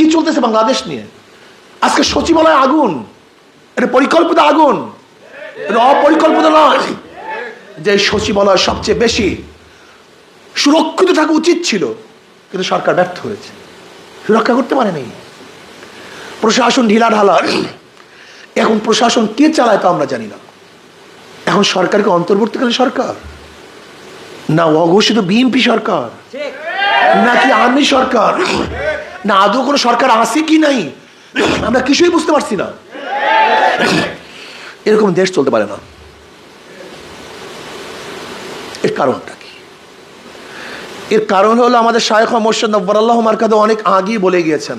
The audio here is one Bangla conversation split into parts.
কি চলতেছে বাংলাদেশ নিয়ে? আজকে সচিবালয় আগুন। এটা পরিকল্পিত আগুন। এটা অপরিকল্পিত নয়। যে সচিবালয় সবচেয়ে বেশি সুরক্ষিত থাকা উচিত ছিল কিন্তু সরকার ব্যর্থ হয়েছে। সুরক্ষা করতে পারেনি। প্রশাসন ঢিলা ঢালা। এখন প্রশাসন কে চালায় তো আমরা জানি না। এখন সরকারকে অন্তর্বর্তীকালীন সরকার? না অঘোষিত বিএনপি সরকার? নাকি আর্মি সরকার? না, আদৌ কোনো সরকার আছে কি নাই? আমরা কিছুই বুঝতে পারছি না। এরকম দেশ চলতে পারে না। এর কারণটা কি? এর কারণ হলো আমাদের শায়খ মোর্শেদ নব্বরাল্লাহ মার্কাদে অনেক আগেই বলে গিয়েছেন,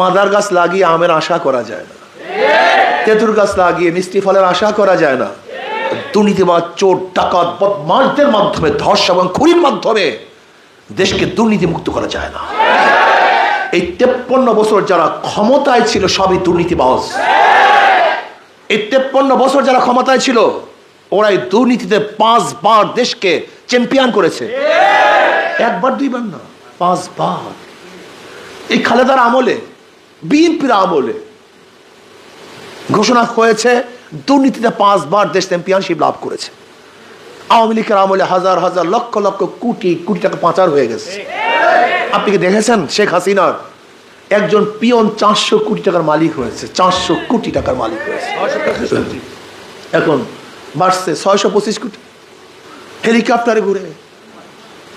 মাদার গাছ লাগিয়ে আমের আশা করা যায় না। তেঁতুর গাছ লাগিয়ে মিষ্টি ফলের আশা করা যায় না। দুর্নীতিবাদ চোর, ডাকাত বদমাসদের মাধ্যমে ধস এবং খুরির মাধ্যমে দেশকে দুর্নীতি মুক্ত করা যায় না। এই তেপ্পন্ন বছর যারা ক্ষমতায় ছিল, সবই দুর্নীতিবাজ এই তেপ্পন্ন বছর যারা ক্ষমতায় ছিল ওরা এই দুর্নীতিতে পাঁচবার দেশকে চ্যাম্পিয়ন করেছে। একবার, দুইবার না, পাঁচবার। এই খালেদার আমলে, বিএনপির আমলে ঘোষণা হয়েছে, দুর্নীতিতে পাঁচবার দেশ চ্যাম্পিয়নশিপ লাভ করেছে। আওয়ামী লীগের আমলে হাজার হাজার লক্ষ লক্ষ কোটি কোটি টাকা পাচার হয়ে গেছে। আপনি কি দেখেছেন শেখ হাসিনার একজন পিয়ন চারশো কোটি টাকার মালিক হয়েছে, চারশো কোটি টাকার মালিক হয়েছে। এখন বাড়ছে ছয়শো পঁচিশ কোটি। হেলিকপ্টারে ঘুরে।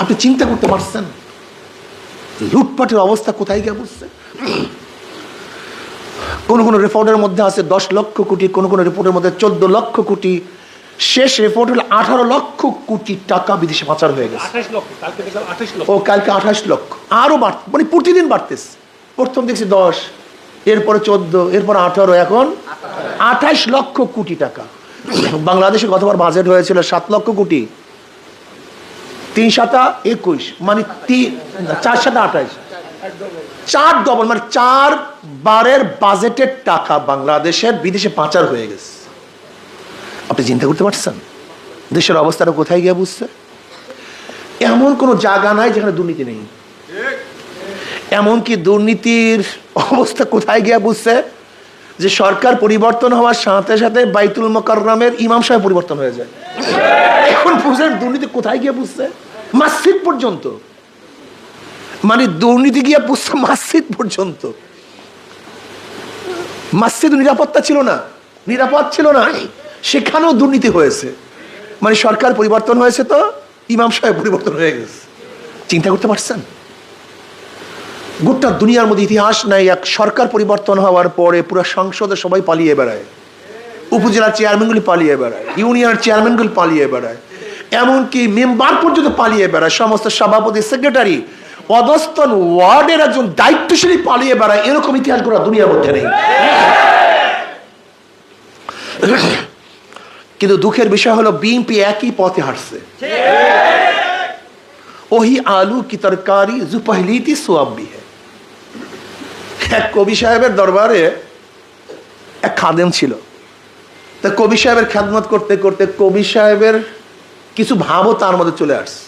আপনি চিন্তা করতে পারছেন? লুটপাটের অবস্থা কোথায় গিয়ে বুঝছে কোন কোন রিপোর্টের মধ্যে আছে দশ লক্ষ কোটি, কোন কোন রিপোর্টের মধ্যে চোদ্দ লক্ষ কোটি শেষ রিপোর্ট হলো আঠারো লক্ষ কোটি টাকা বিদেশে পাচার হয়ে গেছে। ও কালকে আঠাশ লক্ষ। আরও বাড় মানে প্রতিদিন বাড়তেছে। প্রথম দেখছি দশ এরপরে চোদ্দ এরপরে আঠারো এখন আঠাশ লক্ষ কোটি টাকা। বাংলাদেশে গতবার বাজেট হয়েছিল সাত লক্ষ কোটি। তিন সাতা একুশ মানে তিন চার সাতা আঠাশ। চার ডবল মানে চার বারের বাজেটের টাকা বাংলাদেশের বিদেশে পাচার হয়ে গেছে। আপনি চিন্তা করতে পারছেন? দেশের অবস্থাটা কোথায় গিয়ে বুঝছে? এমন কোনো জায়গা নাই যেখানে দুর্নীতি নেই। এমনকি দুর্নীতির অবস্থা কোথায় গিয়ে বুঝছে? যে সরকার পরিবর্তন হওয়ার সাথে সাথে বাইতুল মোকাররমের ইমাম সাহেব পরিবর্তন হয়ে যায়। এখন বুঝলেন দুর্নীতি কোথায় গিয়ে বুঝছে? মসজিদ পর্যন্ত। মানে দুর্নীতি গিয়ে বুঝছে মসজিদ পর্যন্ত। মসজিদ নিরাপত্তা ছিল না। নিরাপদ ছিল না। সেখানেও দুর্নীতি হয়েছে। মানে সরকার পরিবর্তন হয়েছে তো, ইমাম সাহেব পরিবর্তন হয়ে গেছে। চিন্তা করতে পারছেন? গোটা দুনিয়ার মধ্যে ইতিহাস নাই, এক সরকার পরিবর্তন হওয়ার পরে পুরো সংসদে সবাই পালিয়ে বেড়ায়। উপজেলার চেয়ারম্যানগুলি পালিয়ে বেড়ায় ইউনিয়নের চেয়ারম্যানগুলি পালিয়ে বেড়ায়। এমনকি মেম্বার পর্যন্ত পালিয়ে বেড়ায়, সমস্ত সভাপতি সেক্রেটারি অধস্তন ওয়ার্ডের একজন দায়িত্বশীলী পালিয়ে বেড়ায়। এরকম ইতিহাস গোটা দুনিয়ার মধ্যে নেই। কিন্তু দুঃখের বিষয় হলো বিএনপি একই পথে হাঁটছে। ওহি আলু কি তরকারি জু পহলি থी সোয়াব भी এক কবি সাহেবের দরবারে এক খাদেম ছিল। তা কবি সাহেবের খ্যাদমত করতে করতে কবি সাহেবের কিছু ভাবও তার মধ্যে চলে আসছে।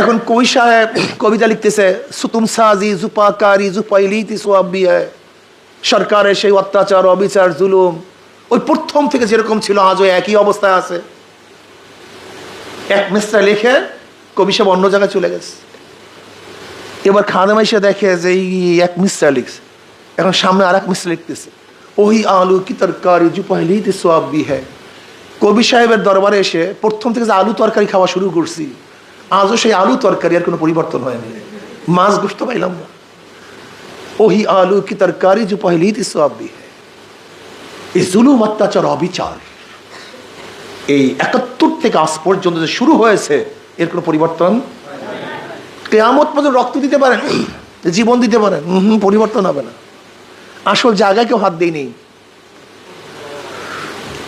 এখন কবি সাহেব কবিতা লিখতেছে, সুতুম সাজি জুপাকারি জুপাইলি তি সোয়াব্বি সরকারের সেই অত্যাচার, অবিচার, জুলুম ওই প্রথম থেকে যেরকম ছিল, আজও একই অবস্থায় আছে। এক মিস্ত্রা লিখে কবি সাহেব অন্য জায়গায় চলে গেছে। এবার খাদেম এসে দেখে যে এই এক মিস্ত্রা লিখছে। এখন সামনে আর এক মিস্ত্রা লিখতেছে। ওহি আলু কি তরকারি, জু পহলি তে হ্যাঁ কবি সাহেবের দরবারে এসে প্রথম থেকে যে আলু তরকারি খাওয়া শুরু করছি, আজও সেই আলু তরকারি আর কোনো পরিবর্তন হয়নি। মাছ গোস্ত পাইলাম না। ওহি আলু কি তরকারি, জু পহলি তে সোয়াব্বি হ্যাঁ এই জুলুম অত্যাচার অবিচার। এই একাত্তর থেকে আজ পর্যন্ত যে শুরু হয়েছে, এর কোনো পরিবর্তন? কেয়ামত পর্যন্ত রক্ত দিতে পারেন জীবন দিতে পারেন হুম, পরিবর্তন হবে না। আসল জায়গায় কেউ হাত দেয় নেই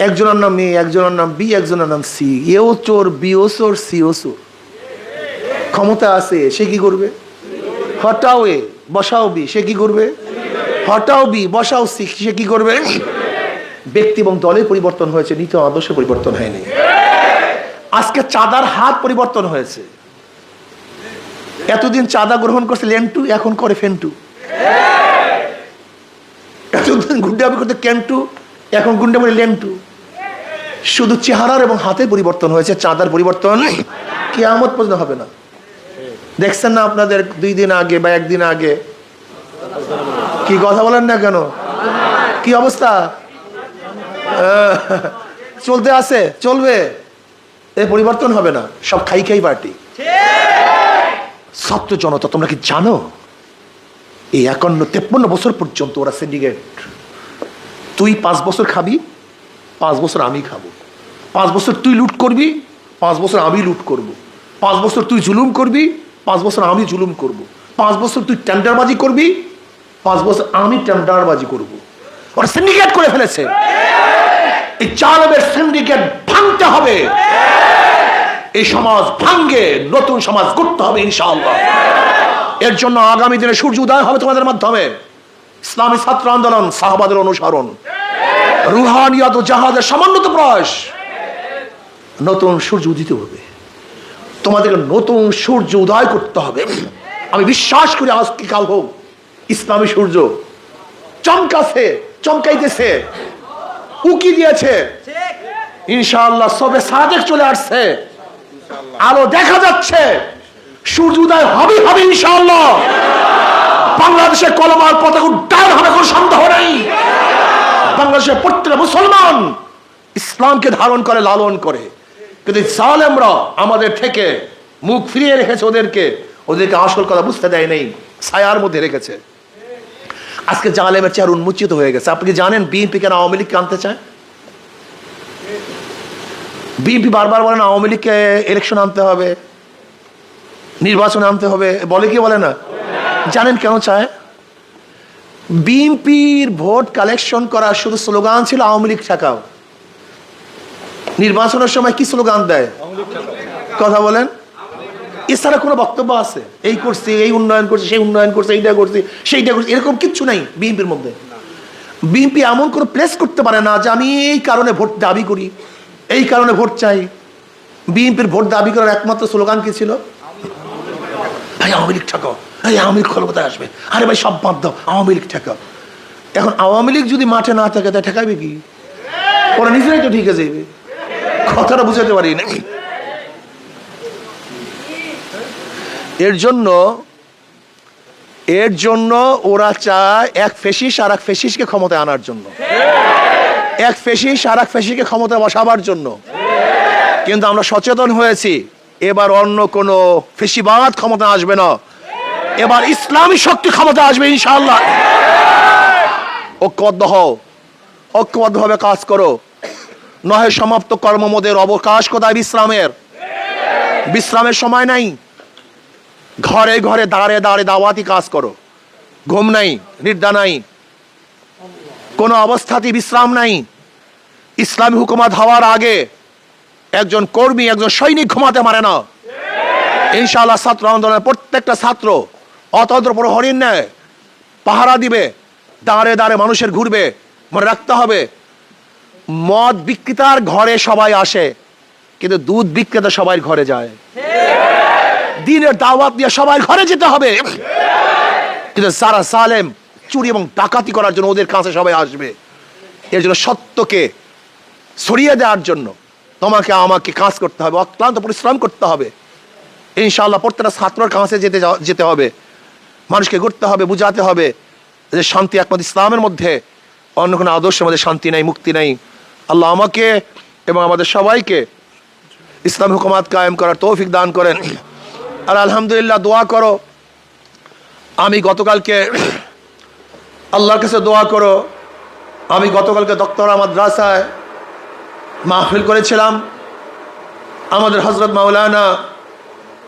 একজনের নাম এ, একজনের নাম বি, একজনের নাম সি। এও চোর, বিও চোর, সিও চোর। ক্ষমতা আছে, সে কি করবে? হটাও এ, বসাও বি, সে কি করবে? হটাও বি, বসাও সি, সে কি করবে? ব্যক্তি এবং দলের পরিবর্তন হয়েছে, নীতি আদর্শ পরিবর্তন হয়নি। আজকে চাঁদার হাত পরিবর্তন হয়েছে। এতদিন চাঁদা গ্রহণ করছে লেন্টু, এখন করে ফেন্টু। এতদিন গুন্ডামি করতে ক্যান্টু এখন গুন্ডা বলে লেন্টু। শুধু চেহারার এবং হাতের পরিবর্তন হয়েছে, চাঁদার পরিবর্তন কেয়ামত পর্যন্ত হবে না। দেখছেন না আপনাদের দুই দিন আগে বা একদিন আগে? কি কথা বলেন না কেন? কি অবস্থা? চলতে আছে, চলবে। এ পরিবর্তন হবে না। সব খাই খাই পার্টি। ছাত্র জনতা, তোমরা কি জানো? এই একান্ন, তেপ্পান্ন বছর পর্যন্ত ওরা সিন্ডিকেট তুই পাঁচ বছর খাবি, পাঁচ বছর আমি খাব। পাঁচ বছর তুই লুট করবি, পাঁচ বছর আমি লুট করব। পাঁচ বছর তুই জুলুম করবি, পাঁচ বছর আমি জুলুম করব। পাঁচ বছর তুই টেন্ডারবাজি করবি, পাঁচ বছর আমি টেন্ডারবাজি করব। ওরা সিন্ডিকেট করে ফেলেছে। এই চালবের সিন্ডিকেট ভাঙতে হবে। এই সমাজ ভাঙ্গে নতুন সমাজ গড়তে হবে ইনশাআল্লাহ। এর জন্য আগামী দিনে সূর্য উদয় হবে তোমাদের মাধ্যমে। ইসলামী ছাত্র আন্দোলন, সাহাবাদের অনুসরণ। রুহানিয়াত ও জাহাদের সামান্যত প্রয়াস। নতুন সূর্য উদিত হবে। তোমাদেরকে নতুন সূর্য উদয় করতে হবে। আমি বিশ্বাস করি আজ কি কাল হোক, ইসলামী সূর্য চমকাছে, চমকাইতেছে। উকি দিয়েছে। ইনশাআল্লাহ সবে সাদেক চলে আসছে। আলো দেখা যাচ্ছে। সূর্যোদয় হবে হবে ইনশাআল্লাহ। বাংলাদেশের কলমার পতাকা উড্ডয়ন হবে কোনো সন্দেহ নেই। বাংলাদেশের প্রত্যেকটা মুসলমান ইসলামকে ধারণ করে লালন করে। কিন্তু জালেমরা আমাদের থেকে মুখ ফিরিয়ে রেখেছে ওদেরকে। ওদেরকে আসল কথা বুঝতে দেয় নেই ছায়ার মধ্যে রেখেছে। আজকে জালেমের চেয়ার উন্মোচিত হয়ে গেছে। আপনি কি জানেন বিএনপি কেন আওয়ামী লীগকে আনতে চায়? বিএনপি বারবার বলেন আওয়ামী লীগকে ইলেকশন আনতে হবে নির্বাচন আনতে হবে। বলে কি বলে না? জানেন কেন চায়? বিএনপির ভোট কালেকশন করার শুধু স্লোগান ছিল আওয়ামী লীগ ঠেকাও। নির্বাচনের সময় কি স্লোগান দেয়? কথা বলেন। এছাড়া কোনো বক্তব্য আছে? এই করছি, এই উন্নয়ন করছি, সেই উন্নয়ন করছে, এইটা করছি, সেইটা করছি, এরকম কিচ্ছু নাই বিএনপির মধ্যে। বিএনপি এমন কোনো প্লেস করতে পারে না যে আমি এই কারণে ভোট দাবি করি, এই কারণে ভোট চাই। বিএনপির ভোট দাবি করার একমাত্র স্লোগান কি ছিল? ভাই, আওয়ামী লীগ ঠেকাও। এই আওয়ামী লীগ ক্ষমতায় আসবে। আরে ভাই, সব বাদ দাও, আওয়ামী লীগ ঠেকাও। এখন আওয়ামী লীগ যদি মাঠে না থাকে তা ঠেকাবে কি? ওরা নিজেরাই তো ঠিক আছে কথাটা বুঝাতে পারি না এর জন্য এর জন্য ওরা চায় এক ফেসিস আর এক ফেসিসকে ক্ষমতায় আনার জন্য। এক ফেসিস আর এক ফেসিসকে ক্ষমতায় বসাবার জন্য। কিন্তু আমরা সচেতন হয়েছি, এবার অন্য কোনো ফেসিবাদ ক্ষমতা আসবে না। এবার ইসলামী শক্তি ক্ষমতা আসবে, ইনশাআল্লাহ। ঐক্যবদ্ধ হও। ঐক্যবদ্ধভাবে কাজ করো। নহে সমাপ্ত কর্মমোদের অবকাশ কোথায়? বিশ্রামের। বিশ্রামের সময় নাই। ঘরে ঘরে দাঁড়ে দাঁড়ে দাওয়াতি কাজ করো। ঘুম নাই নির্দা নাই। কোনো অবস্থাতেই বিশ্রাম নাই। ইসলামী হুকুমাত হওয়ার আগে একজন কর্মী, একজন সৈনিক ঘুমাতে পারে না। ইনশাআল্লাহ ছাত্র আন্দোলনের প্রত্যেকটা ছাত্র অতন্ত্র প্রহরীর নেয় পাহারা দিবে, দাঁড়ে দাঁড়ে মানুষের ঘুরবে, মনে রাখতে হবে, মদ বিক্রেতার ঘরে সবাই আসে, কিন্তু দুধ বিক্রেতা সবাই ঘরে যায়। দিনের দাওয়াত দিয়ে সবাই ঘরে যেতে হবে। কিন্তু সারা সালেম চুরি এবং ডাকাতি করার জন্য ওদের কাছে সবাই আসবে। এর জন্য সত্যকে সরিয়ে দেওয়ার জন্য তোমাকে, আমাকে কাজ করতে হবে, অক্লান্ত পরিশ্রম করতে হবে। ইনশাআল্লাহ প্রত্যেকটা ছাত্রর কাছে যেতে যেতে হবে। মানুষকে ঘুরতে হবে, বুঝাতে হবে যে শান্তি একমাত্র ইসলামের মধ্যে। অন্য কোনো আদর্শের মধ্যে শান্তি নাই, মুক্তি নাই। আল্লাহ আমাকে এবং আমাদের সবাইকে ইসলাম হুকুমাত কায়েম করার তৌফিক দান করেন। আর আলহামদুলিল্লাহ দোয়া করো। আমি গতকালকে আল্লাহর কাছে দোয়া করো। আমি গতকালকে দক্তরা মাদ্রাসায় মাহফিল করেছিলাম। আমাদের হজরত মাওলানা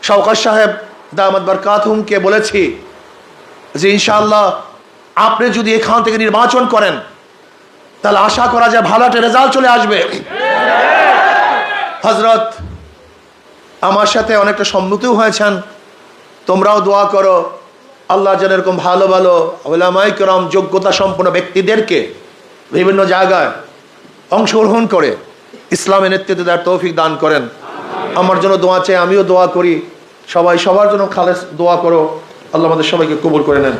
শওকত সাহেব দামাদ বরকাতহুমকে বলেছি যে, ইনশাআল্লাহ আপনি যদি এখান থেকে নির্বাচন করেন, তাহলে আশা করা যায় ভালো একটা রেজাল্ট চলে আসবে। হজরত আমার সাথে অনেকটা সম্মতিও হয়েছেন। তোমরাও দোয়া করো, আল্লাহ যেন এরকম ভালো ভালো ওলামাই করম যোগ্যতা সম্পন্ন ব্যক্তিদেরকে বিভিন্ন জায়গায় অংশগ্রহণ করে ইসলামের নেতৃত্বে তার তৌফিক দান করেন। আমার জন্য দোয়া চাই, আমিও দোয়া করি। সবাই সবার জন্য খালেস দোয়া করো। আল্লাহ আমাদের সবাইকে কবুল করে নেন।